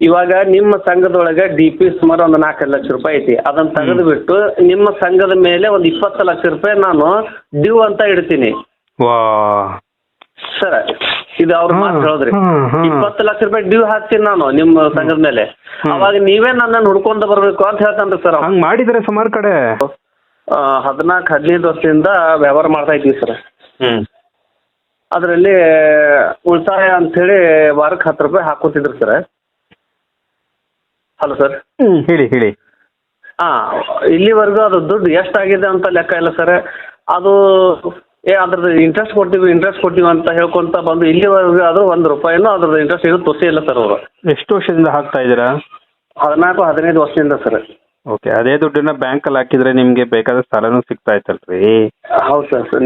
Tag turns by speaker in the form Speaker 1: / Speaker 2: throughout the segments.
Speaker 1: ಇವಾಗ ನಿಮ್ಮ ಸಂಘದೊಳಗೆ D P ಸುಮಾರು ಒಂದು ನಾಲ್ಕೈದು ಲಕ್ಷ ರೂಪಾಯಿ ಐತಿ. ಅದನ್ನ ತೆಗೆದು ಬಿಟ್ಟು ನಿಮ್ಮ ಸಂಘದ ಮೇಲೆ ಒಂದು ಇಪ್ಪತ್ತು ಲಕ್ಷ ರೂಪಾಯಿ ನಾನು ಡ್ಯೂ ಅಂತ ಇಡ್ತೀನಿ.
Speaker 2: ವಾ.
Speaker 1: ಸರ್ ಇದು ಅವ್ರ ಮಾತು ಹೇಳಿದ್ರಿ. ಇಪ್ಪತ್ತು ಲಕ್ಷ ರೂಪಾಯಿ ಡ್ಯೂ ಹಾಕ್ತೀನಿ ನಾನು ನಿಮ್ಮ ಸಂಘದ ಮೇಲೆ. ಅವಾಗ ನೀವೇ ನನ್ನನ್ನು ಹುಡ್ಕೊಂಡು ಬರ್ಬೇಕು ಅಂತ ಹೇಳ್ತಾನ್ರಿ ಸರ್
Speaker 2: ಹಂಗ್ ಮಾಡಿದಾರೆ ಸುಮಾರು ಕಡೆ.
Speaker 1: ಹದಿನಾಲ್ಕು ಹದಿನೈದು ವರ್ಷದಿಂದ ವ್ಯವಹಾರ ಮಾಡ್ತಾ ಇದ್ದೀವಿ ಸರ್.
Speaker 2: ಹ್ಮ್.
Speaker 1: ಅದರಲ್ಲಿ ಉಳಿತಾಯ ಹೇಳಿ ವಾರಕ್ಕೆ ಹತ್ತು ರೂಪಾಯಿ ಹಾಕೋತಿದ್ರು ಸರ್. ಹಲೋ ಸರ್
Speaker 2: ಹ್ಮ್ ಹೇಳಿ ಹೇಳಿ.
Speaker 1: ಹಾಂ ಇಲ್ಲಿವರೆಗೂ ಅದು ದುಡ್ಡು ಎಷ್ಟಾಗಿದೆ ಅಂತ ಲೆಕ್ಕ ಇಲ್ಲ ಸರ್ ಅದು ಏ ಅದ್ರದ್ದು ಇಂಟ್ರೆಸ್ಟ್ ಕೊಡ್ತೀವಿ ಇಂಟ್ರೆಸ್ಟ್ ಕೊಡ್ತೀವಿ ಅಂತ ಹೇಳ್ಕೊಂತ ಬಂದು ಇಲ್ಲಿವರೆಗೂ ಅದು ಒಂದು ರೂಪಾಯಿನೂ ಅದ್ರದ್ದು ಇಂಟ್ರೆಸ್ಟ್ ಇದು ತೋರಿಸೇ ಇಲ್ಲ ಸರ್ ಅವರು.
Speaker 2: ಎಷ್ಟು ವರ್ಷದಿಂದ ಹಾಕ್ತಾ ಇದ್ದೀರಾ?
Speaker 1: ಹದಿನಾಲ್ಕು ಹದಿನೈದು ವರ್ಷದಿಂದ ಸರ್
Speaker 2: ಓಕೆ ಅದೇ ದುಡ್ಡನ್ನ ಬ್ಯಾಂಕ್ ಅಲ್ಲಿ ಹಾಕಿದ್ರೆ ನಿಮ್ಗೆ ಬೇಕಾದ ಸಾಲನೂ ಸಿಗ್ತಾ ಇತ್ತಲ್ರಿ
Speaker 1: ಹೌದು ಸರ್?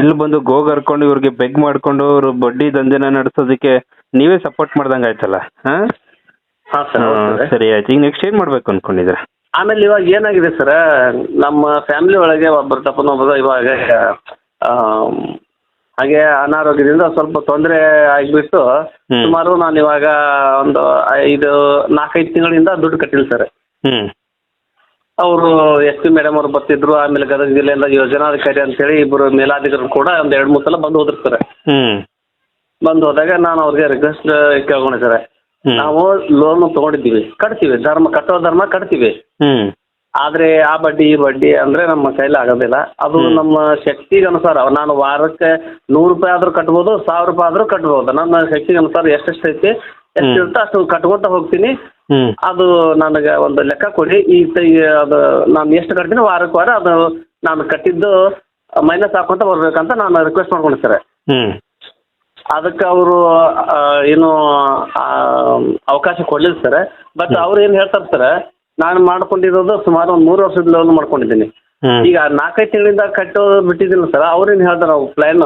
Speaker 2: ಇಲ್ಲಿ ಬಂದು ಗೋಗ್ ಹರ್ಕೊಂಡು ಇವ್ರಿಗೆ ಬೆಗ್ ಮಾಡ್ಕೊಂಡು ಅವ್ರು ಬಡ್ಡಿ ದಂಧೆನ ನಡೆಸೋದಕ್ಕೆ ನೀವೇ ಸಪೋರ್ಟ್ ಮಾಡ್ದಂಗ ಆಯ್ತಲ್ಲ ಹಾ?
Speaker 1: ಹಾಂ ಸರ್ ಹೌದು
Speaker 2: ಹಾ,
Speaker 1: ಸರ್.
Speaker 2: ಸರಿ ಆಯ್ತು. ಈಗ ನೆಕ್ಸ್ಟ್ ಏನ್ ಮಾಡ್ಬೇಕು ಅನ್ಕೊಂಡಿದ್ರ
Speaker 1: ಆಮೇಲೆ ಇವಾಗ ಏನಾಗಿದೆ ಸರ್ ನಮ್ಮ ಫ್ಯಾಮಿಲಿ ಒಳಗೆ ಒಬ್ಬರು ತಪ್ಪನೊಬ್ಬರು ಇವಾಗ ಆಮ್, ಹಾಗೆ ಅನಾರೋಗ್ಯದಿಂದ ಸ್ವಲ್ಪ ತೊಂದರೆ ಆಗಿಬಿಟ್ಟು
Speaker 2: ಹ್ಮ್.
Speaker 1: ಸುಮಾರು ನಾನು ಇವಾಗ ಒಂದು ಐದು ನಾಲ್ಕೈದು ತಿಂಗಳಿಂದ ದುಡ್ಡು ಕಟ್ಟಿಲ್ಲ ಸರ್. ಅವರು ಎಸ್ ಪಿ ಮೇಡಮ್ ಅವ್ರು ಬರ್ತಿದ್ರು ಆಮೇಲೆ ಗದಗ ಜಿಲ್ಲೆಯಿಂದ ಯೋಜನಾಧಿಕಾರಿ ಅಂತೇಳಿ ಇಬ್ಬರು ಮೇಲಾಧಿಕಾರಿ ಕೂಡ ಒಂದು ಎರಡು ಮೂರು ಸಲ ಬಂದು ಹೋದ್ರು ಸರ್. ಬಂದು ಹೋದಾಗ ನಾನು ಅವ್ರಿಗೆ ರಿಕ್ವೆಸ್ಟ್ ಕೇಳ್ಕೊಂಡೆ ಸರ್. ನಾವು ಲೋನ್ ತಗೊಂಡಿದ್ದೀವಿ. ಕಟ್ತೀವಿ. ಧರ್ಮ ಕಟ್ಟೋ ಧರ್ಮ ಕಟ್ತೀವಿ.
Speaker 2: ಹ್ಮ್.
Speaker 1: ಆದ್ರೆ ಆ ಬಡ್ಡಿ ಈ ಬಡ್ಡಿ ಅಂದ್ರೆ ನಮ್ಮ ಕೈಲಿ ಆಗೋದಿಲ್ಲ. ಅದು ನಮ್ಮ ಶಕ್ತಿಗೆ ಅನುಸಾರ. ನಾನು ವಾರಕ್ಕೆ ನೂರು ರೂಪಾಯಿ ಆದ್ರೂ ಕಟ್ಬೋದು ಸಾವಿರ ರೂಪಾಯಿ ಆದ್ರೂ ಕಟ್ಬೋದು. ನನ್ನ ಶಕ್ತಿಗೆ ಅನುಸಾರ ಎಷ್ಟೆಷ್ಟು ಐತಿ ಎಷ್ಟು ಇರುತ್ತೆ ಅಷ್ಟು ಕಟ್ಕೊಂತ ಹೋಗ್ತೀನಿ. ಅದು ನನಗೆ ಒಂದು ಲೆಕ್ಕ ಕೊಡಿ. ಈ ಅದು ನಾನು ಎಷ್ಟು ಕಟ್ತೀನಿ ವಾರಕ್ಕೆ ವಾರ ಅದು ನಾನು ಕಟ್ಟಿದ್ದು ಮೈನಸ್ ಹಾಕೊಂತ ಬರ್ಬೇಕಂತ ನಾನು ರಿಕ್ವೆಸ್ಟ್ ಮಾಡ್ಕೊಂಡೆ ಸರ್. ಅದಕ್ಕೆ ಅವರು ಏನು ಅವಕಾಶ ಕೊಡಲಿಲ್ಲ ಸರ್. ಬಟ್ ಅವ್ರು ಏನು ಹೇಳ್ತಾರೆ ಸರ್ ನಾನು ಮಾಡ್ಕೊಂಡಿರೋದು ಸುಮಾರು ಒಂದು ಮೂರು ವರ್ಷದ ಲೋನ್ ಮಾಡ್ಕೊಂಡಿದ್ದೀನಿ. ಈಗ ನಾಲ್ಕೈದು ತಿಂಗಳಿಂದ ಕಟ್ಟೋ ಬಿಟ್ಟಿದ್ದೀನಿ ಸರ್ ಅವ್ರೇನು ಹೇಳ್ತಾರೆ ಅವ್ರ
Speaker 2: ಪ್ಲಾನ್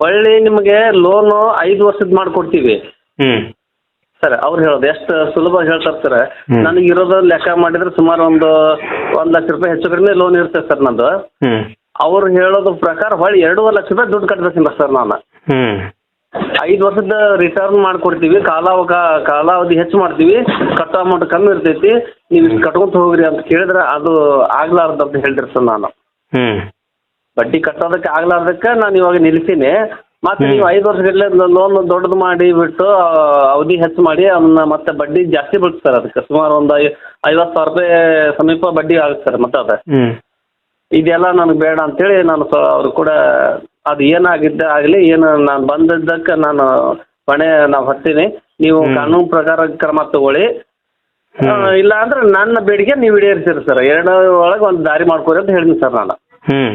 Speaker 1: ಒಳ್ಳೆ ನಿಮಗೆ ಲೋನ್ ಐದು ವರ್ಷದ ಮಾಡ್ಕೊಡ್ತೀವಿ. ಸರ್ ಅವ್ರು ಹೇಳೋದು ಎಷ್ಟು ಸುಲಭ ಹೇಳ್ತಾರೆ ಸರ್. ನನಗೆ ಇರೋದು ಲೆಕ್ಕ ಮಾಡಿದ್ರೆ ಸುಮಾರು ಒಂದು ಒಂದ್ ಲಕ್ಷ ರೂಪಾಯಿ ಹೆಚ್ಚು ಕಡಿಮೆ ಲೋನ್ ಇರುತ್ತೆ ಸರ್ ನಂದು. ಅವ್ರು ಹೇಳೋದ ಪ್ರಕಾರ ಹೊಳ್ಳಿ ಎರಡೂವರೆ ಲಕ್ಷ ರೂಪಾಯಿ ದುಡ್ಡು ಕಟ್ಬೇಕಿಲ್ಲ ಸರ್ ನಾನು.
Speaker 2: ಹ್ಮ್.
Speaker 1: ಐದು ವರ್ಷದ ರಿಟರ್ನ್ ಮಾಡ್ಕೊಡ್ತೀವಿ ಕಾಲಾವಕ ಕಾಲಾವಧಿ ಹೆಚ್ಚು ಮಾಡ್ತೀವಿ ಕಟ್ಟೋ ಅಮೌಂಟ್ ಕಮ್ಮಿ ಇರ್ತೈತಿ ನೀವು ಇಷ್ಟು ಕಟ್ಕೊಂತ ಹೋಗ್ರಿ ಅಂತ ಕೇಳಿದ್ರೆ ಅದು ಆಗ್ಲಾರ್ದು ಅಂತ ಹೇಳಿದ್ರಿ ಸರ್ ನಾನು.
Speaker 2: ಹ್ಮ್.
Speaker 1: ಬಡ್ಡಿ ಕಟ್ಟೋದಕ್ಕೆ ಆಗ್ಲಾರ್ದಕ್ಕೆ ನಾನು ಇವಾಗ ನಿಲ್ತೀನಿ. ಮತ್ತೆ. ನೀವು ಐದು ವರ್ಷಗಟ್ಟಲೆ ಲೋನ್ ದೊಡ್ಡದು ಮಾಡಿ ಬಿಟ್ಟು ಆ, ಅವಧಿ ಹೆಚ್ಚು ಮಾಡಿ ಅದನ್ನ ಮತ್ತೆ ಬಡ್ಡಿ ಜಾಸ್ತಿ ಬೀಳುತ್ತೆ ಸರ್. ಅದಕ್ಕೆ ಸುಮಾರು ಒಂದು ಐ ಐವತ್ತು ಸಾವಿರ ರೂಪಾಯಿ ಸಮೀಪ ಬಡ್ಡಿ ಆಗುತ್ತೆ ಸರ್ ಮತ್ತೆ ಅದು.
Speaker 2: ಹ್ಮ್.
Speaker 1: ಇದೆಲ್ಲ ನನಗೆ ಬೇಡ ಅಂತೇಳಿ ನಾನು ಸ ಅವ್ರು ಕೂಡ ಅದು ಏನಾಗಿದ್ದೆ ಆಗಲಿ ಏನು ನಾನು ಬಂದಿದ್ದಕ್ಕೆ ನಾನು ಹೊಣೆ ನಾವು ಹತ್ತೀನಿ. ನೀವು. ಕಾನೂನು ಪ್ರಕಾರ ಕ್ರಮ ತಗೊಳ್ಳಿ. ಇಲ್ಲ ಅಂದ್ರೆ ನನ್ನ ಬೇಡಿಕೆ ನೀವು ಈಡೇರಿಸಿರಿ ಸರ್. ಎರಡು ಒಳಗೆ ಒಂದು ದಾರಿ ಮಾಡ್ಕೊರಿ ಅಂತ ಹೇಳಿನಿ ಸರ್ ನಾನು.
Speaker 2: ಹ್ಮ್.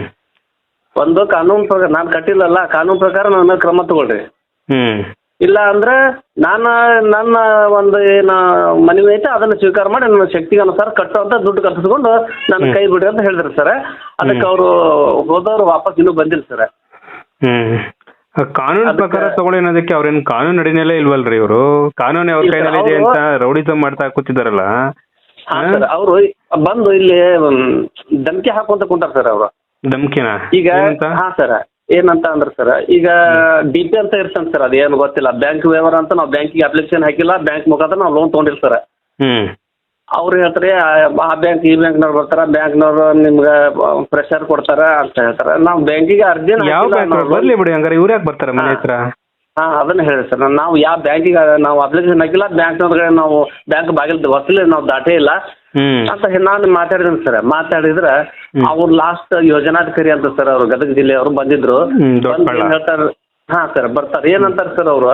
Speaker 1: ಒಂದು ಕಾನೂನು ಪ್ರಕಾರ ನಾನು ಕಟ್ಟಿಲ್ಲಲ್ಲ ಕಾನೂನು ಪ್ರಕಾರ ನನ್ನ ಮೇಲೆ ಕ್ರಮ ತಗೊಳ್ರಿ.
Speaker 2: ಹ್ಮ್.
Speaker 1: ಇಲ್ಲ ಅಂದ್ರೆ ನಾನು ನನ್ನ ಒಂದು ಏನು ಮನವಿ ಐತೆ ಅದನ್ನು ಸ್ವೀಕಾರ ಮಾಡಿ ನನ್ನ ಶಕ್ತಿಗೆ ಅನುಸಾರ ಕಟ್ಟುವಂತ ದುಡ್ಡು ಕಟ್ಟಿಸ್ಕೊಂಡು ನನ್ನ ಕೈ ಬಿಡಿ ಅಂತ ಹೇಳಿದ್ರು ಸರ್. ಅದಕ್ಕೆ ಅವರು ಹೋದವರು ವಾಪಸ್ ಇನ್ನೂ ಬಂದಿಲ್ಲ ಸರ್.
Speaker 2: ಹ್ಮ್. ಕಾನೂನು ಪ್ರಕಾರ ತಗೊಳ್ಳಿ ಅನ್ನೋದಕ್ಕೆ ಅವ್ರೇನ್ ಕಾನೂನು ನಡಿನೆಲ್ಲ ಇಲ್ವಲ್ರಿ ಇವರು? ಕಾನೂನು ಅವ್ರ ಕೈನಲ್ಲಿ ಇದೆ ಅಂತ ರೌಡಿಸಮ್ ಮಾಡ್ತಾ ಕೂತಿದಾರಲ್ಲ?
Speaker 1: ಅವರು ಬಂದು ಇಲ್ಲಿ ಧಮಕಿ ಹಾಕುವಂತ ಕುಂತಾರ ಸರ್ ಅವರು.
Speaker 2: ಧಮ್ಕಿನ?
Speaker 1: ಈಗ ಹಾ ಸರ್. ಏನಂತ ಅಂದ್ರೆ ಸರ್ ಈಗ ಡಿ ಪಿ ಅಂತ ಇರ್ತಾನ ಸರ್ ಅದೇನು ಗೊತ್ತಿಲ್ಲ. ಬ್ಯಾಂಕ್ ವ್ಯವಹಾರ ಅಂತ ನಾವು ಬ್ಯಾಂಕಿಗೆ ಅಪ್ಲಿಕೇಶನ್ ಹಾಕಿಲ್ಲ ಬ್ಯಾಂಕ್ ಮುಖಾಂತರ ನಾವು ಲೋನ್ ತೊಗೊಂಡಿರ್ತಾರೆ
Speaker 2: ಹ್ಮ್.
Speaker 1: ಅವ್ರು ಹೇಳ್ತಾರೆ ಆ- ಆ ಬ್ಯಾಂಕ್ ಈ ಬ್ಯಾಂಕ್ನವ್ರು ಬರ್ತಾರ ಬ್ಯಾಂಕ್ನವ್ರು ನಿಮ್ಗೆ ಪ್ರೆಷರ್ ಕೊಡ್ತಾರ ಅಂತ ಹೇಳ್ತಾರ. ನಾವು ಬ್ಯಾಂಕಿಗೆ ಅರ್ಜಿ
Speaker 2: ಯಾವ ಬ್ಯಾಂಕ್ ಬರ್ಲಿ ಬಿಡಿ ಹಂಗಾರೆ. ಇವ್ರು ಯಾಕೆ ಬರ್ತಾರೆ ಮನೆ ಹತ್ರ?
Speaker 1: ಹಾ ಅದನ್ನ ಹೇಳಿ ಸರ್. ನಾವು ಯಾವ ಬ್ಯಾಂಕಿಗೆ ನಾವು ಅಪ್ಲಿಕೇಶನ್ ಹಾಕಿಲ್ಲ ಬ್ಯಾಂಕ್ನವ್ರಿಗೆ ನಾವು ಬ್ಯಾಂಕ್ ಬಾಗಿಲು ಹೊಸಲಿ ನಾವು ದಾಟೇ ಇಲ್ಲ. ಅಂತ ನಾನು ಮಾತಾಡಿದ್ದೀನಿ ಸರ್. ಮಾತಾಡಿದ್ರೆ. ಅವ್ರು ಲಾಸ್ಟ್ ಯೋಜನಾಧಿಕಾರಿ ಅಂತ ಸರ್ ಅವರು ಗದಗ ಜಿಲ್ಲೆ
Speaker 2: ಅವರು
Speaker 1: ಬಂದಿದ್ರು. ಹೇಳ್ತಾರೆ? ಹಾ ಸರ್ ಬರ್ತಾರೆ. ಏನಂತಾರೆ ಸರ್ ಅವರು?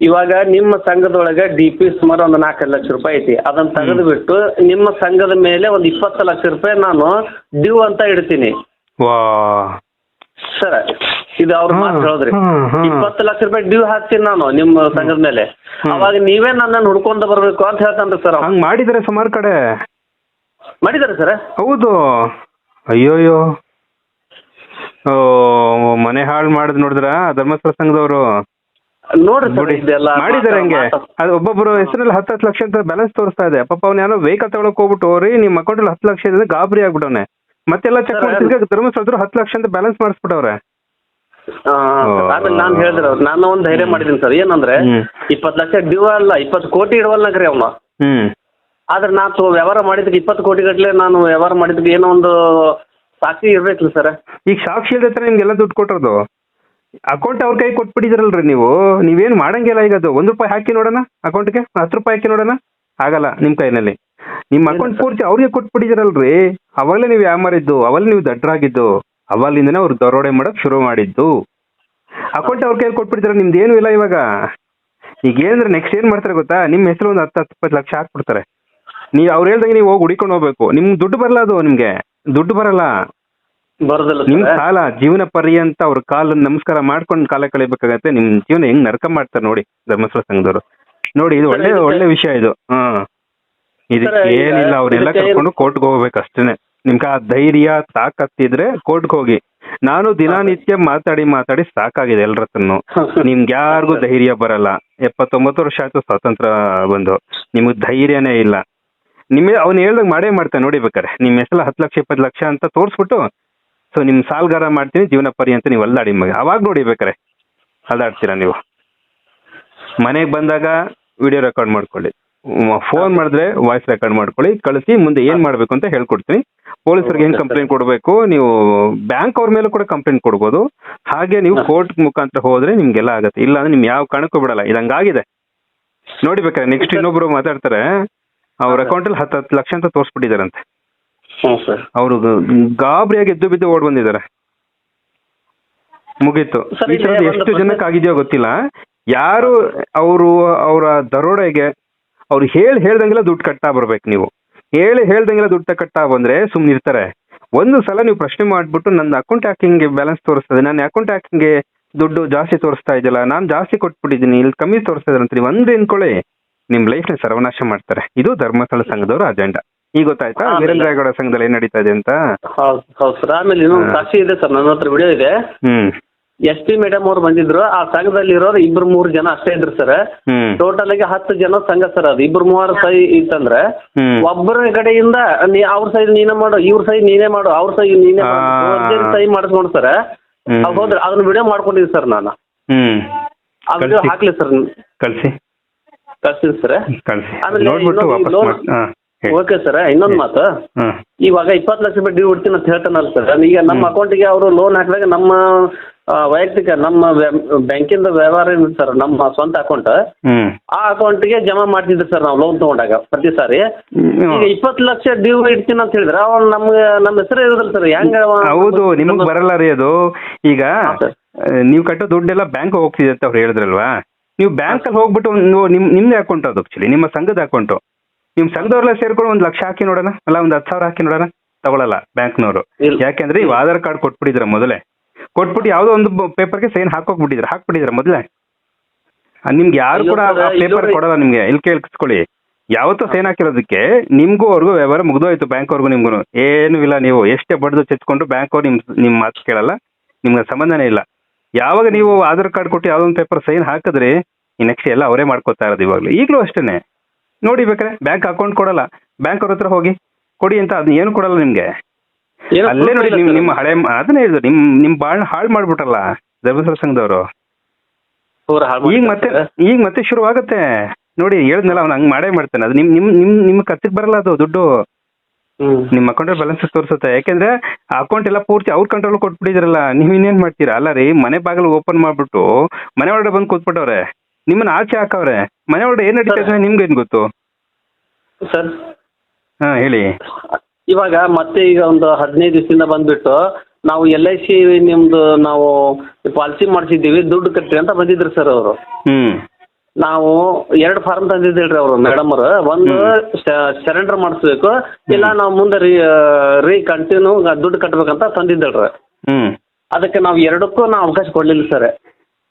Speaker 1: ಇವಾಗ ನಿಮ್ಮ ಸಂಘದೊಳಗೆ ಡಿ ಪಿ ಸುಮಾರು ಒಂದು ನಾಲ್ಕೈದು ಲಕ್ಷ ರೂಪಾಯಿ ಐತಿ. ಅದನ್ನ ತೆಗೆದು ಬಿಟ್ಟು ನಿಮ್ಮ ಸಂಘದ ಮೇಲೆ ಒಂದು ಇಪ್ಪತ್ತು ಲಕ್ಷ ರೂಪಾಯಿ ನಾನು ಡ್ಯೂ ಅಂತ ಇಡ್ತೀನಿ. ಸರ್ ಇದು ಅವ್ರ ಮಾತು
Speaker 2: ಹ್ಮ್,
Speaker 1: ಹೇಳಿದ್ರಿ. ಇಪ್ಪತ್ತು ಲಕ್ಷ ರೂಪಾಯಿ ಡ್ಯೂ ಹಾಕ್ತೀನಿ ನಾನು ನಿಮ್ಮ ಸಂಘದ ಮೇಲೆ. ಅವಾಗ ನೀವೇ ನನ್ನನ್ನು ಹುಡ್ಕೊಂಡ್ ಬರ್ಬೇಕು ಅಂತ ಹೇಳ್ತಾನ್ರಿ ಸರ್
Speaker 2: ಹಂಗ್ ಮಾಡಿದಾರೆ ಸುಮಾರು ಕಡೆ.
Speaker 1: ಮಾಡಿದಾರೆ ಸರ್?
Speaker 2: ಹೌದು. ಅಯ್ಯೋಯ್ಯೋ. ಓ ಮನೆ ಹಾಳು ಮಾಡಿದ್ ನೋಡಿದ್ರ ಧರ್ಮಸ್ಥಳ ಸಂಘದವರು?
Speaker 1: ನೋಡ್ರಿ ಇದೆಲ್ಲ
Speaker 2: ಮಾಡಿದಾರೆ ಹಂಗೆ. ಅದು ಒಬ್ಬೊಬ್ರು ಹೆಸರಲ್ಲಿ ಹತ್ತು ಹತ್ತು ಲಕ್ಷ ಅಂತ ಬ್ಯಾಲೆನ್ಸ್ ತೋರಿಸ್ತಾ ಇದೆ. ಪಾಪ ಅವ್ನ ಯಾರೋ ವೆಹಿಕಲ್ ತಗೊಳಕ್ ಹೋಗ್ಬಿಟ್ಟು ಹೋಗ್ರಿ ನಿಮ್ಮ ಅಕೌಂಟ್ ಅಲ್ಲಿ ಹತ್ತು ಲಕ್ಷ ಇದೆ ಗಾಬರಿ ಆಗ್ಬಿಟ್ಟವ್ನೆ ಮತ್ತೆಲ್ಲ ಚೆಕ್ ಮಾಡಿ ಧರ್ಮಸ್ಥಳದ್ರು ಹತ್ತು ಲಕ್ಷ ಅಂತ ಬ್ಯಾಲೆನ್ಸ್ ಮಾಡಿಸ್ಬಿಟ್ಟವ್ರೆ.
Speaker 1: ಆಮೇಲೆ ನಾನು ಹೇಳಿದ್ರೆ ಅವ್ರು ನಾನು ಒಂದು ಧೈರ್ಯ ಮಾಡಿದ್ದೀನಿ ಸರ್. ಏನಂದ್ರೆ. ಇಪ್ಪತ್ತು ಲಕ್ಷ ಡ್ಯೂ ಅಲ್ಲ ಇಪ್ಪತ್ತು ಕೋಟಿ ಇಡವಲ್ನಾಗ್ರಿ ಅವನು.
Speaker 2: ಹ್ಮ್.
Speaker 1: ಆದ್ರೆ ನಾನು ವ್ಯವಹಾರ ಮಾಡಿದ್ದಕ್ಕೆ ಇಪ್ಪತ್ತು ಕೋಟಿ ಗಟ್ಟಲೆ ನಾನು ವ್ಯವಹಾರ ಮಾಡಿದ್ರೆ ಏನೋ ಒಂದು ಸಾಕ್ಷಿ ಇರ್ಬೇಕಲ್ಲ ಸರ್.
Speaker 2: ಈಗ ಸಾಕ್ಷಿ ಇಲ್ದ ಹತ್ರ ನಿಮ್ಗೆಲ್ಲ ದುಡ್ಡು ಕೊಟ್ಟಿರೋದು ಅಕೌಂಟ್ ಅವ್ರ ಕೈ ಕೊಟ್ಬಿಟ್ಟಿದ್ರಲ್ರಿ ನೀವು? ನೀವೇನು ಮಾಡಂಗಿಲ್ಲ ಈಗ ಅದು. ಒಂದು ರೂಪಾಯಿ ಹಾಕಿ ನೋಡೋಣ ಅಕೌಂಟ್ಗೆ ಹತ್ತು ರೂಪಾಯಿ ಹಾಕಿ ನೋಡೋಣ? ಆಗಲ್ಲ ನಿಮ್ಮ ಕೈನಲ್ಲಿ. ನಿಮ್ಮ ಅಕೌಂಟ್ ಪೂರ್ತಿ ಅವ್ರಿಗೆ ಕೊಟ್ಬಿಟ್ಟಿದ್ರಲ್ರಿ. ಅವಾಗಲೇ ನೀವು ಯಾಮಾರಿದ್ದು ಅವಾಗಲೇ ನೀವು ದಡ್ಡರಾಗಿದ್ದು ಅವಾಗಲಿಂದನೇ ಅವ್ರು ದರೋಡೆ ಮಾಡಕ್ ಶುರು ಮಾಡಿದ್ದು. ಅಕೌಂಟ್ ಅವ್ರ ಕೈಯಲ್ಲಿ ಕೊಟ್ಬಿಡ್ತಾರೆ? ನಿಮ್ದು ಏನು ಇಲ್ಲ ಇವಾಗ. ಈಗ ಏನಂದ್ರೆ ನೆಕ್ಸ್ಟ್ ಏನ್ ಮಾಡ್ತಾರೆ ಗೊತ್ತಾ? ನಿಮ್ಮ ಹೆಸರು ಒಂದು ಹತ್ತು ಹತ್ತು ಇಪ್ಪತ್ತು ಲಕ್ಷ ಹಾಕ್ಬಿಡ್ತಾರೆ. ನೀವು ಅವ್ರು ಹೇಳ್ದಂಗೆ ನೀವು ಹೋಗಿ ಹುಡಿಕೊಂಡು ಹೋಗ್ಬೇಕು. ನಿಮ್ಗೆ ದುಡ್ಡು ಬರಲ್ಲ ಅದು ನಿಮ್ಗೆ. ದುಡ್ಡು ಬರಲ್ಲ.
Speaker 1: ಬರೋದಿಲ್ಲ
Speaker 2: ನಿಮ್
Speaker 1: ಸಾಲ
Speaker 2: ಕಾಲ ಜೀವನ ಪರ್ಯಂತ ಅವ್ರ ಕಾಲ ನಮಸ್ಕಾರ ಮಾಡ್ಕೊಂಡು ಕಾಲ ಕಳಿಬೇಕಾಗತ್ತೆ ನಿಮ್ ಜೀವನ ಹೆಂಗ್ ನರಕ ಮಾಡ್ತಾರೆ ನೋಡಿ ಧರ್ಮಸ್ಥಳ ಸಂಘದವರು. ನೋಡಿ ಇದು ಒಳ್ಳೆ ಒಳ್ಳೆ ವಿಷಯ ಇದು. ಹಾ. ಇದಕ್ಕೆ ಏನಿಲ್ಲ ಅವ್ರನ್ನೆಲ್ಲ ಕರ್ಕೊಂಡು ಕೋರ್ಟ್ಗೆ ಹೋಗ್ಬೇಕು ಅಷ್ಟೇನೆ. ನಿಮ್ಗೆ ಆ ಧೈರ್ಯ ತಾಕತ್ತಿದ್ರೆ ಕೋರ್ಟ್ಗೆ ಹೋಗಿ. ನಾನು ದಿನನಿತ್ಯ ಮಾತಾಡಿ ಮಾತಾಡಿ ಸಾಕಾಗಿದೆ ಎಲ್ರತ್ರನು ನಿಮ್ಗೆ ಯಾರಿಗೂ ಧೈರ್ಯ ಬರಲ್ಲ. ಎಪ್ಪತ್ತೊಂಬತ್ತು ವರ್ಷ ಆಯ್ತು ಸ್ವಾತಂತ್ರ್ಯ ಬಂದು. ನಿಮಗೆ ಧೈರ್ಯನೇ ಇಲ್ಲ. ನಿಮ್ಮ ಅವ್ನು ಹೇಳ್ದಂಗೆ ಮಾಡೇ ಮಾಡ್ತಾನೆ ನೋಡಿ ಬೇಕಾರೆ ನಿಮ್ಮ ಹೆಸರು ಹತ್ತು ಲಕ್ಷ ಇಪ್ಪತ್ತು ಲಕ್ಷ ಅಂತ ತೋರಿಸ್ಬಿಟ್ಟು ಸೊ ನಿಮ್ಮ ಸಾಲ್ಗಾರ ಮಾಡ್ತೀನಿ ಜೀವನ ಪರ್ಯಂತ ನೀವು ಅಲ್ಲಾಡಿ ಮಗ ಅವಾಗ ನೋಡಿ ಬೇಕಾರೆ ಅಲ್ಲಾಡ್ತೀರಾ ನೀವು? ಮನೆಗೆ ಬಂದಾಗ ವಿಡಿಯೋ ರೆಕಾರ್ಡ್ ಮಾಡ್ಕೊಳ್ಳಿ. ಫೋನ್ ಮಾಡಿದ್ರೆ ವಾಯ್ಸ್ ರೆಕಾರ್ಡ್ ಮಾಡ್ಕೊಳ್ಳಿ ಕಳಿಸಿ ಮುಂದೆ ಏನ್ ಮಾಡ್ಬೇಕು ಅಂತ ಹೇಳ್ಕೊಡ್ತೀನಿ. ಪೊಲೀಸರಿಗೆ
Speaker 1: ಏನ್.
Speaker 2: ಕಂಪ್ಲೇಂಟ್ ಕೊಡಬೇಕು ನೀವು ಬ್ಯಾಂಕ್ ಅವ್ರ ಮೇಲೂ ಕೂಡ ಕಂಪ್ಲೇಂಟ್ ಕೊಡ್ಬೋದು. ಹಾಗೆ ನೀವು ಕೋರ್ಟ್ ಮುಖಾಂತರ ಹೋದ್ರೆ ನಿಮ್ಗೆಲ್ಲ ಆಗತ್ತೆ. ಇಲ್ಲ ಅಂದ್ರೆ ನಿಮ್ ಯಾವ ಕಾರಣಕ್ಕೂ ಬಿಡಲ್ಲ. ಇದಂಗಾಗಿದೆ. ನೋಡಿ ಬೇಕಾದ್ರೆ ನೆಕ್ಸ್ಟ್ ಇನ್ನೊಬ್ರು ಮಾತಾಡ್ತಾರೆ. ಅವ್ರ
Speaker 1: ಅಕೌಂಟ್
Speaker 2: ಅಲ್ಲಿ ಹತ್ತು ಹತ್ತು ಲಕ್ಷ ಅಂತ ತೋರಿಸ್ಬಿಟ್ಟಿದಾರಂತೆ ಅವರು ಗಾಬರಿಯಾಗಿ ಎದ್ದು ಬಿದ್ದು ಓಡ್ ಬಂದಿದ್ದಾರೆ. ಮುಗೀತು. ಈ ಎಷ್ಟು ಜನಕ್ಕೆ ಆಗಿದೆಯೋ ಗೊತ್ತಿಲ್ಲ. ಯಾರು ಅವರು ಅವರ ದರೋಡೆಗೆ ಅವ್ರು ಹೇಳಿ ಹೇಳ್ದಂಗೆಲ್ಲ ದುಡ್ಡು ಕಟ್ತಾ ಬರ್ಬೇಕು ನೀವು. ಹೇಳಿ ಹೇಳ್ದಂಗೆಲ್ಲ ದುಡ್ಡು ಕಟ್ತಾ ಬಂದ್ರೆ ಸುಮ್ಮನೆ ಇರ್ತಾರೆ. ಒಂದು ಸಲ ನೀವು ಪ್ರಶ್ನೆ ಮಾಡ್ಬಿಟ್ಟು ನನ್ನ ಅಕೌಂಟ್ ಹಾಕಿಂಗ್ ಬ್ಯಾಲೆನ್ಸ್ ತೋರಿಸ್ತದೆ. ನಾನು ಅಕೌಂಟ್ ಹಾಕಿಂಗ್ ಹಿಂಗೆ ದುಡ್ಡು ಜಾಸ್ತಿ ತೋರಿಸ್ತಾ ಇದೆಯಲ್ಲ ನಾನು ಜಾಸ್ತಿ ಕೊಟ್ಬಿಟ್ಟಿದ್ದೀನಿ ಇಲ್ಲಿ ಕಮ್ಮಿ ತೋರಿಸ್ತಾ ಅಂತ ನೀವು ಒಂದು ಅನ್ಕೊಳ್ಳಿ ನಿಮ್ ಲೈಫ್ನ ಸರ್ವನಾಶ ಮಾಡ್ತಾರೆ. ಇದು ಧರ್ಮಸ್ಥಳ ಸಂಘದವರ ಅಜೆಂಡಾ ಈಗ ಗೊತ್ತಾಯ್ತಾ? ವೀರೇಂದ್ರ ಸಂಘದಲ್ಲಿ ಏನ್ ನಡೀತಾ ಇದೆ ಅಂತ?
Speaker 1: ಹೌದು ಸರ್ ಆಮೇಲೆ ಇನ್ನೊಂದು. ಸಾಕ್ಷಿ ಇದೆ ಸರ್ ನನ್ನ ಹತ್ರ ವಿಡಿಯೋ ಇದೆ.
Speaker 2: ಹ್ಮ್.
Speaker 1: ಎಸ್ ಪಿ ಮೇಡಮ್ ಅವ್ರು ಬಂದಿದ್ರು. ಆ ಸಂಘದಲ್ಲಿ ಇರೋರು ಇಬ್ರು ಮೂರು ಜನ ಅಷ್ಟೇ ಇದ್ರು ಸರ್
Speaker 2: ಹ್ಮ್.
Speaker 1: ಟೋಟಲ್ ಆಗಿ ಹತ್ತು ಜನ ಸಂಘ ಸರ್ ಅದು. ಇಬ್ರು ಮೂವರು ಸೈ ಇತ್ತಂದ್ರೆ
Speaker 2: ಹ್ಮ್.
Speaker 1: ಒಬ್ಬರ ಕಡೆಯಿಂದ ನೀ ಅವ್ರ ಸೈಡ್ ನೀನೇ ಮಾಡು ಇವ್ರ ಸೈಡ್ ನೀನೇ ಮಾಡು ಅವ್ರ ಸೈಡ್ ನೀನೇ
Speaker 2: ಆ.
Speaker 1: ಸಹಿ ಮಾಡಿಸ್ಕೊಂಡು ಸರ್
Speaker 2: ಹ್ಮ್.
Speaker 1: ಅವ್ ಹೋದ್ರೆ ಅದನ್ನ ವಿಡಿಯೋ ಮಾಡ್ಕೊಂಡಿದ್ದೆ ಸರ್ ನಾನು.
Speaker 2: ಹ್ಮ್.
Speaker 1: ಆ ವಿಡಿಯೋ
Speaker 2: ಕಳ್ಸಿ.
Speaker 1: ಹಾಕ್ಲಿ ಸರ್
Speaker 2: ಕಳ್ಸಿ.
Speaker 1: ಕಳ್ಸಿದ್ ಸರ್
Speaker 2: ಕಳ್ಸಿ.
Speaker 1: ಆಮೇಲೆ
Speaker 2: ನೋಡ್ಬಿಟ್ಟು
Speaker 1: ಇನ್ನೊಂದು
Speaker 2: ವಾಪಸ್
Speaker 1: loan-
Speaker 2: ಮಾಡಿ ಹಾ ಹೇಳಿ.
Speaker 1: ಓಕೆ ಸರ್ ಇನ್ನೊಂದು ಮಾತು.
Speaker 2: ಹಾ
Speaker 1: ಇವಾಗ ಇಪ್ಪತ್ತು ಲಕ್ಷ ರೂಪಾಯಿ ಡ್ಯೂ ಇಡ್ತೀನಿ ಅಂತ ಹೇಳ್ತಾನಲ್ಲ ಸರ್ ಈಗ ನಮ್ಮ ಅಕೌಂಟಿಗೆ ಅವರು ಲೋನ್ ಹಾಕಿದಾಗ ನಮ್ಮ ವೈಯಕ್ತಿಕ ನಮ್ಮ ಬ್ಯಾಂಕಿಂದ ವ್ಯವಹಾರ ಏನು ಸರ್ ನಮ್ಮ ಸ್ವಂತ ಅಕೌಂಟ್.
Speaker 2: ಹ್ಮ್.
Speaker 1: ಆ ಅಕೌಂಟ್ಗೆ ಜಮಾ ಮಾಡ್ತಿದ್ರಿ ಸರ್ ನಾವು ಲೋನ್ ತಗೊಂಡಾಗ ಪ್ರತಿ ಸಾರಿ. ಈಗ ಇಪ್ಪತ್ತು ಲಕ್ಷ ಡ್ಯೂ ಇಡ್ತೀನಿ ಅಂತ ಹೇಳಿದ್ರೆ ಅವ್ನು ನಮ್ಗೆ ನಮ್ಮ ಹೆಸರು ಇರೋದಿಲ್ಲ ಸರ್ ಹೆಂಗ
Speaker 2: ಹೌದು ನಿಮಗ್ ಬರಲ್ಲ ರೀ ಅದು. ಈಗ ನೀವು ಕಟ್ಟೋ ದುಡ್ಡೆಲ್ಲ ಬ್ಯಾಂಕ್ ಹೋಗ್ತಿದೆ ಅಂತ ಅವ್ರು ಹೇಳಿದ್ರಲ್ವಾ? ನೀವು ಬ್ಯಾಂಕ್ ಅಲ್ಲಿ ಹೋಗ್ಬಿಟ್ಟು ನೀವು ನಿಮ್ ನಿಮ್ದೇ ಅಕೌಂಟ್ ಅದು ಆಕ್ಚುಲಿ ನಿಮ್ಮ ಸಂಘದ ಅಕೌಂಟ್. ನಿಮ್ ಸಂಘದವ್ರೆಲ್ಲ ಸೇರ್ಕೊಂಡು ಒಂದ್ ಲಕ್ಷ ಹಾಕಿ ನೋಡೋಣ ಅಲ್ಲ ಒಂದ್ ಹತ್ತು ಸಾವಿರ ಹಾಕಿ ನೋಡೋಣ? ತಗೊಳಲ್ಲ ಬ್ಯಾಂಕ್ನವರು. ಯಾಕೆಂದ್ರೆ ನೀವು ಆಧಾರ್ ಕಾರ್ಡ್ ಕೊಟ್ಬಿಟ್ಟಿದ್ರ ಮೊದಲೇ. ಕೊಟ್ಬಿಟ್ಟು ಯಾವುದೋ ಒಂದು ಪೇಪರ್ಗೆ ಸೈನ್ ಹಾಕೋಕ್ ಬಿಟ್ಟಿದ್ರೆ ಮೊದಲೇ. ಮೊದ್ಲೇ ನಿಮ್ಗೆ ಯಾರು ಕೂಡ ಪೇಪರ್ ಕೊಡಲ್ಲ ನಿಮ್ಗೆ. ಇಲ್ಲಿ ಕೇಳಿಸ್ಕೊಳ್ಳಿ. ಯಾವತ್ತೂ ಸೈನ್ ಹಾಕಿರೋದಕ್ಕೆ ನಿಮ್ಗೂ ಅವ್ರಿಗೂ ವ್ಯವಹಾರ ಮುಗ್ದೋಯ್ತು ಬ್ಯಾಂಕ್ ಅವ್ರಿಗೂ ನಿಮ್ಗೂ ಏನು ಇಲ್ಲ ನೀವು. ಎಷ್ಟೇ ಬಡ್ದು ಚೆಚ್ಕೊಂಡು ಬ್ಯಾಂಕ್ ಅವ್ರು ನಿಮ್ ನಿಮ್ ಮಾತು ಕೇಳಲ್ಲ. ನಿಮ್ಗೆ ಸಂಬಂಧನೇ ಇಲ್ಲ. ಯಾವಾಗ ನೀವು ಆಧಾರ್ ಕಾರ್ಡ್ ಕೊಟ್ಟು ಯಾವ್ದೋ ಒಂದು ಪೇಪರ್ ಸೈನ್ ಹಾಕಿದ್ರಿ ನೆಕ್ಸ್ಟ್ ಎಲ್ಲ ಅವರೇ ಮಾಡ್ಕೋತಾ ಇರೋದು ಇವಾಗಲೂ. ಈಗಲೂ ಅಷ್ಟೇನೆ. ನೋಡಿ ಬೇಕಾರೆ ಬ್ಯಾಂಕ್ ಅಕೌಂಟ್ ಕೊಡಲ್ಲ. ಬ್ಯಾಂಕ್ ಅವ್ರ ಹತ್ರ ಹೋಗಿ ಕೊಡಿ ಅಂತ ಅದನ್ನ ಏನು ಕೊಡಲ್ಲ ನಿಮ್ಗೆ.
Speaker 1: ಏನೋ
Speaker 2: ಅಲ್ಲೇ ನೋಡಿ ನಿಮ್
Speaker 1: ನಿಮ್
Speaker 2: ನಿಮ್ಮ ಹಳೆ ಅದನ್ನೇ ಹೇಳಿದ್ರು ನಿಮ್ ನಿಮ್ ಬಾಳ್ ಹಾಳ್ ಮಾಡ್ಬಿಟ್ರಲ್ಲ ಧರ್ಮಸ್ಥಳ ಸಂಘದವರು.
Speaker 1: ಪೂರ ಹಾಳ್
Speaker 2: ಈಗ ಮತ್ತೆ. ಈಗ ಮತ್ತೆ ಶುರು ಆಗತ್ತೆ. ನೋಡಿ ಹೇಳಿದ್ನಲ್ಲ ಅವ್ನು ಹಂಗ್ ಮಾಡೇ ಮಾಡ್ತಾನೆ. ಅದು ನಿಮ್ ನಿಮ್ ನಿಮ್ ನಿಮ್ಮ ಕತ್ತಿಗೆ ಬರಲ್ಲ ಅದು ದುಡ್ಡು. ನಿಮ್ಮ ಅಕೌಂಟ್ ಬ್ಯಾಲೆನ್ಸ್ ತೋರಿಸುತ್ತೆ. ಯಾಕೆಂದ್ರೆ ಅಕೌಂಟ್ ಎಲ್ಲ ಪೂರ್ತಿ ಅವ್ರ ಕಂಟ್ರೋಲ್ ಕೊಟ್ಬಿಟ್ಟಿದ್ರಲ್ಲ ನೀವ್ ಇನ್ನೇನ್ ಮಾಡ್ತೀರಾ? ಅಲ್ಲ ರೀ ಮನೆ ಬಾಗಿಲು ಓಪನ್ ಮಾಡ್ಬಿಟ್ಟು ಮನೆ ಒಳಗಡೆ ಬಂದು ಕೂತ್ಬಿಟ್ಟವ್ರೆ. ನಿಮ್ಮನ್ನ ಆಚೆ ಹಾಕವ್ರೆ. ಮನೆ ಒಳಗಡೆ ಏನ್ ನಡೀತಾ ಇದೆ ನಿಮ್ಗೆ ಏನ್ ಗೊತ್ತು?
Speaker 1: ಸರ್.
Speaker 2: ಹಾ ಹೇಳಿ.
Speaker 1: ಇವಾಗ ಮತ್ತೆ ಈಗ ಒಂದು ಹದಿನೈದು ದಿವಸದಿಂದ ಬಂದ್ಬಿಟ್ಟು ನಾವು ಎಲ್ ಐ ಸಿ ನಿಮ್ದು ನಾವು ಪಾಲಿಸಿ ಮಾಡಿಸಿದ್ದೀವಿ ದುಡ್ಡು ಕಟ್ಟಿ ಅಂತ ಬಂದಿದ್ರು ಸರ್ ಅವರು.
Speaker 2: ಹ್ಮ್.
Speaker 1: ನಾವು ಎರಡು ಫಾರ್ಮ್ ತಂದಿದ್ದೇಳ್ರಿ ಅವರು ಮೇಡಮ್ ಅವರು. ಒಂದು ಸರೆಂಡರ್ ಮಾಡಿಸ್ಬೇಕು ಇಲ್ಲ ನಾವು ಮುಂದೆ ರೀ ರೀ ಕಂಟಿನ್ಯೂ ದುಡ್ಡು ಕಟ್ಟಬೇಕಂತ ತಂದಿದ್ದೇಳ್ರಿ
Speaker 2: ಹ್ಮ್.
Speaker 1: ಅದಕ್ಕೆ ನಾವು ಎರಡಕ್ಕೂ ನಾವು ಅವಕಾಶ ಕೊಡ್ಲಿಲ್ಲ ಸರ್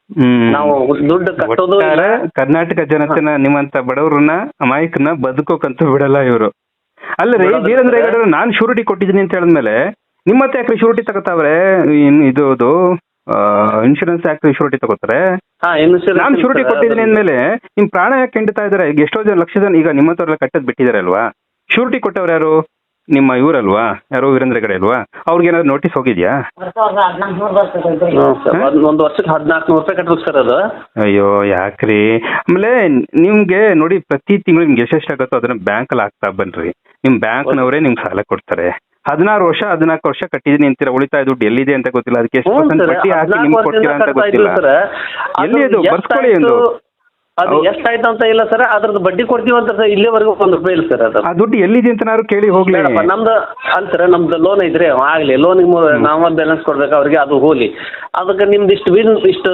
Speaker 2: ಹ್ಮ್.
Speaker 1: ನಾವು ದುಡ್ಡು ಕಟ್ಟೋದು.
Speaker 2: ಒಟ್ಟಾರೆ ಕರ್ನಾಟಕ ಜನತೆನ ನಿಮ್ಮಂತ ಬಡವ್ರನ್ನ ಅಮಾಯಕನ ಬದುಕೋಕಂತ ಬಿಡಲ್ಲ ಇವರು. ಅಲ್ಲ ರೀ ವೀರೇಂದ್ರ. ಹೆಗಡೆ ನಾನ್ ಶೂರಿಟಿ ಕೊಟ್ಟಿದ್ದೀನಿ ಅಂತ ಹೇಳಿದ್ಮೇಲೆ ನಿಮ್ಮ ಹತ್ರ ಯಾಕ್ರಿ ಶೂರಿಟಿ ತಗೋತಾವ್ರೆ? ಇನ್ ಇದು ಅದು ಇನ್ಶೂರೆನ್ಸ್ ಯಾಕ್ರಿ ಶೂರಿಟಿ ತಗೋತಾರೆ?
Speaker 1: ಹಾ ಇನ್ಶೂರೆನ್ಸ್
Speaker 2: ನಾನ್ ಶೂರಿಟಿ ಕೊಟ್ಟಿದ್ದೀನಿ ಅಂದ್ಮೇಲೆ ನಿಮ್ ಪ್ರಾಣ ಯಾಕೆ ಕೆಂಡ್ತಾ ಇದಾರೆ? ಈಗ ಎಷ್ಟೋ ಜನ ಲಕ್ಷ ಜನ ಈಗ ನಿಮ್ಮ ಹತ್ರ ಕಟ್ಟದ್ ಬಿಟ್ಟಿದಾರೆ ಅಲ್ವಾ? ಶೂರಿಟಿ ಕೊಟ್ಟವ್ರು ಯಾರು? ನಿಮ್ಮ ಇವರಲ್ವಾ? ಯಾರು ವೀರೇಂದ್ರ ಹೆಗಡೆ ಅಲ್ವಾ? ಅವ್ರಿಗೆ ಏನಾದ್ರು ನೋಟಿಸ್ ಹೋಗಿದ್ಯಾ?
Speaker 1: ಹ್ಞೂ ಸರ್ ಒಂದು ಒಂದು ವರ್ಷಕ್ಕೆ ಹದಿನಾಲ್ಕು ನೂರು ರೂಪಾಯಿ ಕಟ್ಟಬೇಕು ಸರ್ ಅದು.
Speaker 2: ಅಯ್ಯೋ ಯಾಕ್ರಿ? ಆಮೇಲೆ ನಿಮ್ಗೆ ನೋಡಿ ಪ್ರತಿ ತಿಂಗಳು ನಿಮ್ಗೆ ಎಷ್ಟೆಷ್ಟಾಗುತ್ತೋ ಅದನ್ನ ಬ್ಯಾಂಕ್ ಅಲ್ಲಿ ಹಾಕ್ತಾ ಬನ್ರಿ. ನಿಮ್ ಬ್ಯಾಂಕ್ನವರೇ ನಿಮ್ಗೆ ಸಾಲ ಕೊಡ್ತಾರೆ ಹದಿನಾರು ವರ್ಷ ಹದಿನಾಲ್ಕು ವರ್ಷ ಕಟ್ಟಿದೀನಿ ಅಂತೀರ ಉಳಿತಾಯ ದುಡ್ಡು ಎಲ್ಲಿದೆ ಅಂತ ಗೊತ್ತಿಲ್ಲ ಅದಕ್ಕೆ ಎಷ್ಟು ಪರ್ಸೆಂಟ್ ಬಡ್ಡಿ ಹಾಕಿ ನಿಮ್ಗೆ ಕೊಡ್ತೀರಾ ಅಂತ ಗೊತ್ತಿಲ್ಲ ಎಲ್ಲಿ ಅದು? ಬರ್ಸ್ಕೊಳ್ಳಿ ಒಂದು.
Speaker 1: ಅದು. ಎಷ್ಟಾಯ್ತು ಅಂತ ಇಲ್ಲ ಸರ್ ಅದ್ರದ್ದು ಬಡ್ಡಿ ಕೊಡ್ತೀವಿ ಅಂತ ಸರ್ ಇಲ್ಲಿವರೆಗೂ ಒಂದು ರೂಪಾಯಿ ಇಲ್ಲ ಸರ್ ಅದು.
Speaker 2: ಆ ದುಡ್ಡು ಎಲ್ಲಿದೆ ಅಂತನಾದ್ರು ಕೇಳಿ ಹೋಗ್ಲಿ.
Speaker 1: ಬೇಡಪ್ಪ ನಮ್ದು ಅಲ್ಲ ಸರ್ ನಮ್ದು ಲೋನ್ ಇದ್ರೆ ಆಗ್ಲಿ ಲೋನ್ ನಾವ ಬ್ಯಾಲೆನ್ಸ್ ಕೊಡ್ಬೇಕು ಅವ್ರಿಗೆ ಅದು ಹೋಲಿ. ಅದಕ್ಕೆ ನಿಮ್ದು ಇಷ್ಟು ಬಿಲ್ ಇಷ್ಟು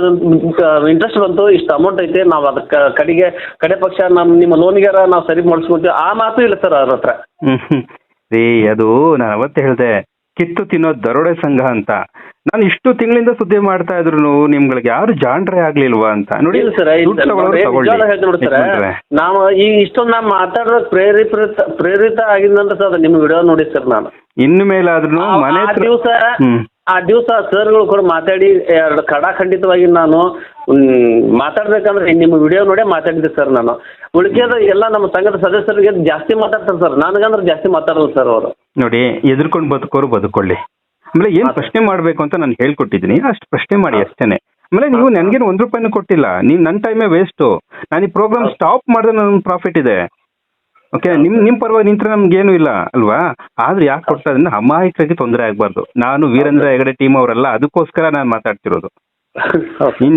Speaker 1: ಇಂಟ್ರೆಸ್ಟ್ ಬಂತು ಇಷ್ಟು ಅಮೌಂಟ್ ಐತೆ ನಾವು ಅದಕ್ಕೆ ಕಡೆಗೆ ಕಡೆ ಪಕ್ಷ ನಮ್ಮ ನಿಮ್ಮ ಲೋನಿಗಾರ ನಾವು ಸರಿ ಮಾಡಿಸ್ಕೊತೀವಿ ಆ ಮಾತು ಇಲ್ಲ ಸರ್ ಅವ್ರ ಹತ್ರ.
Speaker 2: ಹ್ಮ್ ಹ್ಮ್. ರೀ ಅದು ನಾನು ಅವತ್ತೇ ಹೇಳ್ದೆ ಕಿತ್ತು ತಿನ್ನೋ ದರೋಡೆ ಸಂಘ ಅಂತ. ನಾನು ಇಷ್ಟು ತಿಂಗಳಿಂದ ಸುದ್ದಿ ಮಾಡ್ತಾ ಇದ್ರು ನಿಮ್ಗಳಿಗೆ ಯಾರು ಜಾಣ್ರೆ ಆಗ್ಲಿಲ್ವಾ ಅಂತ. ನೋಡಿ
Speaker 1: ನಾವು ಈ ಇಷ್ಟೊಂದು ನಾವು ಮಾತಾಡೋ ಪ್ರೇರಿತ ಪ್ರೇರಿತ ಆಗಿದ್ದಂತ ಸರ್ ನಿಮ್ಮ ವಿಡಿಯೋ ನೋಡಿ ಸರ್ ನಾನು.
Speaker 2: ಇನ್ನು ಮೇಲಾದ್ರೂ ಮನೆ
Speaker 1: ದಿವಸ ಆ ದಿವಸ ಸರ್ಗಳು ಕೂಡ ಮಾತಾಡಿ ಎರಡು ಖಡಾಖಂಡಿತವಾಗಿ ನಾನು ಮಾತಾಡಬೇಕಂದ್ರೆ ನಿಮ್ಮ ವಿಡಿಯೋ ನೋಡೇ ಮಾತಾಡಿದ್ದೆ ಸರ್ ನಾನು. ಉಳಿಕೆದ ಎಲ್ಲ ನಮ್ಮ ಸಂಘದ ಸದಸ್ಯರಿಗೆ ಜಾಸ್ತಿ ಮಾತಾಡ್ತಾರೆ ಸರ್. ನನಗಂದ್ರೆ ಜಾಸ್ತಿ ಮಾತಾಡಲ್ಲ ಸರ್ ಅವರು.
Speaker 2: ನೋಡಿ ಎದುರ್ಕೊಂಡು ಬದುಕೋರು ಬದುಕೊಳ್ಳಿ. ಆಮೇಲೆ ಏನ್ ಪ್ರಶ್ನೆ ಮಾಡ್ಬೇಕು ಅಂತ ನಾನು ಹೇಳ್ಕೊಟ್ಟಿದ್ದೀನಿ. ಅಷ್ಟು ಪ್ರಶ್ನೆ ಮಾಡಿ ಅಷ್ಟೇನೆ. ಆಮೇಲೆ ನೀವು ನನ್ಗೇನು ಒಂದ್ ರೂಪಾಯಿನೂ ಕೊಟ್ಟಿಲ್ಲ. ನೀವು ನನ್ನ ಟೈಮೇ ವೇಸ್ಟ್ ನಾನು ಈ ಪ್ರೋಗ್ರಾಮ್ ಸ್ಟಾಪ್ ಮಾಡಿದ್ರೆ ನನ್ನ ಪ್ರಾಫಿಟ್ ಇದೆ. ಓಕೆ ನಿಮ್ ನಿಮ್ ಪರವಾಗಿ ನಿಂತ್ರೆ ನಮ್ಗೇನು ಇಲ್ಲ ಅಲ್ವಾ? ಆದ್ರೆ ಯಾಕೆ ಕೊಡ್ತಾ ಇದ್ರೆ ಅಮಾಯಕರಿಗೆ ತೊಂದರೆ ಆಗ್ಬಾರ್ದು. ನಾನು ವೀರೇಂದ್ರ ಹೆಗಡೆ ಟೀಮ್ ಅವರೆಲ್ಲ ಅದಕ್ಕೋಸ್ಕರ ನಾನು ಮಾತಾಡ್ತಿರೋದು.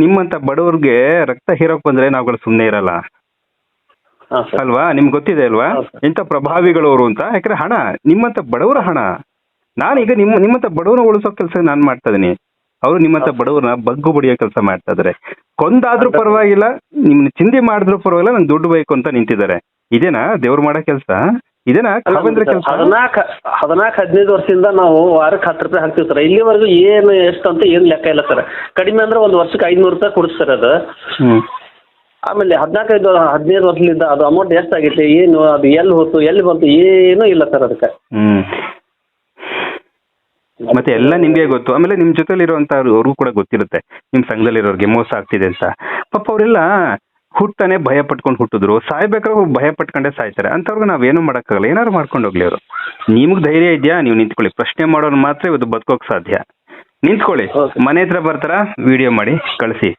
Speaker 2: ನಿಮ್ಮಂತ ಬಡವ್ರಿಗೆ ರಕ್ತ ಹೀರೋಕ್ ಬಂದ್ರೆ ನಾವುಗಳು ಸುಮ್ಮನೆ ಇರಲ್ಲ. ಅಲ್ವಾ? ನಿಮ್ಗೆ ಗೊತ್ತಿದೆ ಅಲ್ವಾ? ಇಂಥ ಪ್ರಭಾವಿಗಳವರು ಅಂತ. ಯಾಕಂದ್ರೆ ಹಣ ನಿಮ್ಮಂತ ಬಡವರ ಹಣ. ನಾನೀಗ ನಿಮ್ಮ ನಿಮ್ಮಂತ ಬಡವರ ಉಳಿಸೋ ಕೆಲಸ ನಾನು ಮಾಡ್ತಾ ಇದೀನಿ. ಅವರು ನಿಮ್ಮಂತ ಬಡವ್ರನ್ನ ಬಗ್ಗು ಬಡಿಯೋ ಕೆಲಸ ಮಾಡ್ತಾ ಇದಾರೆ. ಕೊಂದಾದ್ರೂ ಪರವಾಗಿಲ್ಲ ನಿಮ್ನ ಚಿಂದಿ ಮಾಡಿದ್ರು ಪರವಾಗಿಲ್ಲ ನಂಗೆ ದುಡ್ಡು ಬೇಕು ಅಂತ ನಿಂತಿದ್ದಾರೆ. ಇದೇನಾ ದೇವ್ರು ಮಾಡೋ ಕೆಲಸ? ಇದೇನಾ ಕೆಲಸ?
Speaker 1: ಹದಿನಾಲ್ಕು ಹದಿನಾಲ್ಕು ಹದಿನೈದು ವರ್ಷದಿಂದ ನಾವು ವಾರಕ್ಕೆ ಹತ್ತು ರೂಪಾಯಿ ಹಾಕ್ತೀವಿ ಸರ್. ಇಲ್ಲಿವರೆಗೂ ಏನು ಎಷ್ಟು ಅಂತ ಏನು ಲೆಕ್ಕ ಇಲ್ಲ ಸರ್. ಕಡಿಮೆ ಅಂದ್ರೆ ಒಂದು ವರ್ಷಕ್ಕೆ ಐದ್ನೂರು ರೂಪಾಯಿ ಕೊಡಿಸ್ತಾರೆ ಅದು.
Speaker 2: ಹ್ಮ್.
Speaker 1: ಆಮೇಲೆ ಹದಿನಾಲ್ಕೈದು ಹದಿನೈದು ವರ್ಷದಿಂದ ಅದು ಅಮೌಂಟ್ ಎಷ್ಟಾಗೈತೆ ಏನು ಅದು ಎಲ್ಲಿ ಹೋಯ್ತು ಎಲ್ಲಿ ಬಂತು ಏನೂ ಇಲ್ಲ ಸರ್ ಅದಕ್ಕೆ.
Speaker 2: ಹ್ಮ್. ಮತ್ತೆ ಎಲ್ಲ ನಿಮ್ಗೆ ಗೊತ್ತು. ಆಮೇಲೆ ನಿಮ್ ಜೊತೆಲಿ ಅವ್ರಿಗೂ ಕೂಡ ಗೊತ್ತಿರುತ್ತೆ. ನಿಮ್ ಸಂಘದಲ್ಲಿರೋರ್ಗೆ ಮೋಸ ಆಗ್ತಿದೆ ಅಂತ. ಪಾಪ ಅವರೆಲ್ಲ ಹುಟ್ಟಾನೆ ಭಯ ಪಟ್ಕೊಂಡು ಹುಟ್ಟಿದ್ರು. ಸಾಯ್ಬೇಕಾದ್ರೆ ಭಯ ಪಟ್ಕೊಂಡೇ ಸಾಯ್ತಾರೆ. ಅಂತವ್ರಿಗೆ ನಾವೇನು ಮಾಡಕ್ಕಾಗಲ್ಲ. ಏನಾದ್ರು ಮಾಡ್ಕೊಂಡು ಹೋಗ್ಲಿ ಅವರು. ನಿಮ್ಗೆ ಧೈರ್ಯ ಇದೆಯಾ? ನೀವು ನಿಂತ್ಕೊಳ್ಳಿ. ಪ್ರಶ್ನೆ ಮಾಡೋನ್ ಮಾತ್ರ ಇವತ್ತು ಬದುಕೋಕ್ ಸಾಧ್ಯ. ನಿಂತ್ಕೊಳ್ಳಿ. ಮನೆ ಹತ್ರ ಬರ್ತಾರ? ವಿಡಿಯೋ ಮಾಡಿ ಕಳಿಸಿ.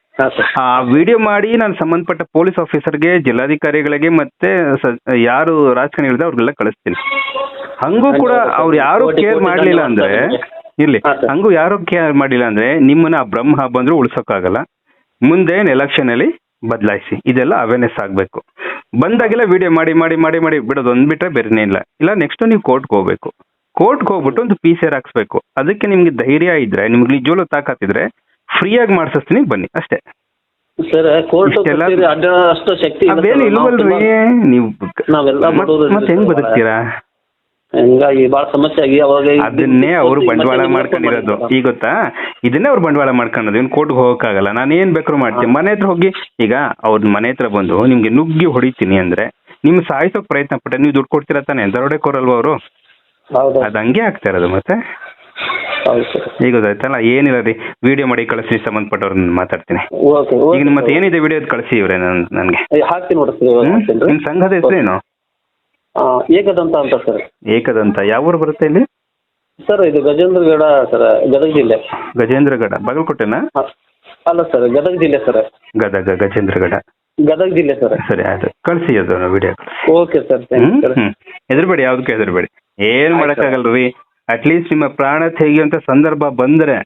Speaker 2: ಆ ವಿಡಿಯೋ ಮಾಡಿ ನಾನು ಸಂಬಂಧಪಟ್ಟ ಪೊಲೀಸ್ ಆಫೀಸರ್ಗೆ ಜಿಲ್ಲಾಧಿಕಾರಿಗಳಿಗೆ ಮತ್ತೆ ಯಾರು ರಾಜಕಾರಣಿಗಳಿದೆ ಅವ್ರಿಗೆಲ್ಲ ಕಳಿಸ್ತೀನಿ. ಹಂಗೂ ಕೂಡ ಅವ್ರು ಯಾರು ಕೇರ್ ಮಾಡ್ಲಿಲ್ಲ ಅಂದ್ರೆ ಇರ್ಲಿ. ಹಂಗೂ ಯಾರು ಕೇರ್ ಮಾಡಿಲ್ಲ ಅಂದ್ರೆ ನಿಮ್ಮನ್ನ ಆ ಬ್ರಹ್ಮ ಬಂದ್ರು ಉಳ್ಸೋಕ್ಕಾಗಲ್ಲ. ಮುಂದೆ ಎಲೆಕ್ಷನ್ ಅಲ್ಲಿ ಬದಲಾಯಿಸಿ. ಇದೆಲ್ಲ ಅವೇರ್ನೆಸ್ ಆಗಬೇಕು. ಬಂದಾಗೆಲ್ಲ ವಿಡಿಯೋ ಮಾಡಿ ಮಾಡಿ ಮಾಡಿ ಮಾಡಿ ಬಿಡೋದು ಒಂದ್ ಬಿಟ್ರೆ ಬೇರೆನೇ ಇಲ್ಲ. ಇಲ್ಲ ನೆಕ್ಸ್ಟ್ ನೀವು ಕೋರ್ಟ್ಗೆ ಹೋಗ್ಬೇಕು. ಕೋರ್ಟ್ಗೆ ಹೋಗ್ಬಿಟ್ಟು ಒಂದು ಪಿ ಸಿ ಆರ್ ಹಾಕ್ಸ್ಬೇಕು. ಅದಕ್ಕೆ ನಿಮ್ಗೆ ಧೈರ್ಯ ಇದ್ರೆ ನಿಮ್ಗೆ ನಿಜವಲ್ಲೂ ತಾಕತ್ತಿದ್ರೆ ಫ್ರೀಯಾಗಿ ಮಾಡಿಸ್ತೀನಿ ಬನ್ನಿ ಅಷ್ಟೇ.
Speaker 1: ಸರ್ ಕೋರ್ಟ್ ಅಷ್ಟು ಶಕ್ತಿ. ನಾವು
Speaker 2: ಇಲ್ವಲ್ರಿ ನೀವು ಮತ್ತೆ ಹೆಂಗ್ ಬದುಕ್ತೀರಾ?
Speaker 1: ಹಿಂಗಾಗಿ ಭಾಳ ಸಮಸ್ಯೆ ಆಗಿ ಅವಾಗ
Speaker 2: ಅದನ್ನೇ ಅವರು ಬಂಡವಾಳ ಮಾಡ್ಕೊಂಡಿರೋದು. ಈಗ ಗೊತ್ತಾ? ಇದನ್ನೇ ಅವ್ರು ಬಂಡವಾಳ ಮಾಡ್ಕೊಳ್ಳೋದು ಇವ್ನು ಕೋರ್ಟ್ಗೆ ಹೋಗೋಕ್ಕಾಗಲ್ಲ. ನಾನು ಏನ್ ಬೇಕಾದ್ರೂ ಮಾಡ್ತೀನಿ. ಮನೆ ಹತ್ರ ಹೋಗಿ ಈಗ ಅವ್ರ ಮನೆ ಹತ್ರ ಬಂದು ನಿಮ್ಗೆ ನುಗ್ಗಿ ಹೊಡಿತೀನಿ ಅಂದ್ರೆ ನಿಮ್ ಸಾಯಿಸೋಕ್ ಪ್ರಯತ್ನ ಪಟ್ಟೆ ನೀವು ದುಡ್ಡು ಕೊಡ್ತೀರಾ ತಾನೆ? ದರೋಡೆ ಕೋರಲ್ವಾ ಅವರು? ಅದು ಹಂಗೆ ಆಗ್ತಾ ಇರೋದು ಮತ್ತೆ? ಈಗ ಗೊತ್ತಾಯ್ತಲ್ಲ? ಏನಿಲ್ಲ ರೀ. ವಿಡಿಯೋ ಮಾಡಿ ಕಳಿಸಿ ಸಂಬಂಧಪಟ್ಟವ್ರನ್ನ ಮಾತಾಡ್ತೀನಿ. ಈಗ ನಿಮ್ಮ ಏನಿದೆ ವಿಡಿಯೋ ಕಳಿಸಿ ಇವ್ರೆ ನನ್ ನನ್ಗೆ. ನಿಮ್ ಸಂಘದ ಹೆಸರೇನು?
Speaker 1: ಆ, ಏಕದಂತ ಅಂತ ಸರ್.
Speaker 2: ಏಕದಂತ. ಯಾವ ಊರು ಬರುತ್ತೆ ಇಲ್ಲಿ?
Speaker 1: ಸರ್ ಇದು ಗಜೇಂದ್ರಗಡ ಸರ್ ಗದಗ ಜಿಲ್ಲೆ.
Speaker 2: ಗಜೇಂದ್ರಗಡ. ಬಾಗಲಕೋಟೆನಾ?
Speaker 1: ಹ. ಅಲ್ಲ ಸರ್ ಗದಗ ಜಿಲ್ಲೆ ಸರ್.
Speaker 2: ಗದಗ ಗಜೇಂದ್ರಗಡ.
Speaker 1: ಗದಗ ಜಿಲ್ಲೆ ಸರ್.
Speaker 2: ಸರಿ ಆಯ್ತು. ಕಳಿಸಿ ಅದು video
Speaker 1: okay sir thank you sir.
Speaker 2: ಹೆದರ್ಬೇಡಿ ಯಾವ್ದಕ್ಕೂ ಹೆದರ್ಬೇಡಿ. ಏನ್. ಮಾಡಕ್ಕಾಗಲ್ರಿ. ಅಟ್ಲೀಸ್ಟ್ ನಿಮ್ಮ ಪ್ರಾಣ ತೆಗಿಯುವಂತ ಸಂದರ್ಭ ಬಂದ್ರೆ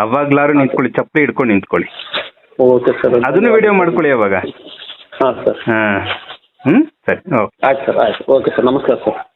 Speaker 2: ಅವಾಗ್ಲಾರು ನಿಂತ್ಕೊಳ್ಳಿ ಚಪ್ಪಲಿ ಹಿಡ್ಕೊಂಡು ನಿಂತ್ಕೊಳ್ಳಿ.
Speaker 1: Okay sir.
Speaker 2: ಅದನ್ನು ವಿಡಿಯೋ ಮಾಡ್ಕೊಳ್ಳಿ ಅವಾಗ.
Speaker 1: ಹಾಂ ಸರ್.
Speaker 2: ಹಾ. ಹ್ಮ್? ಸರಿ ಓಕೆ.
Speaker 1: ಆಯ್ತು ಸರ್ ಆಯ್ತು. ಓಕೆ ಸರ್ ನಮಸ್ಕಾರ ಸರ್.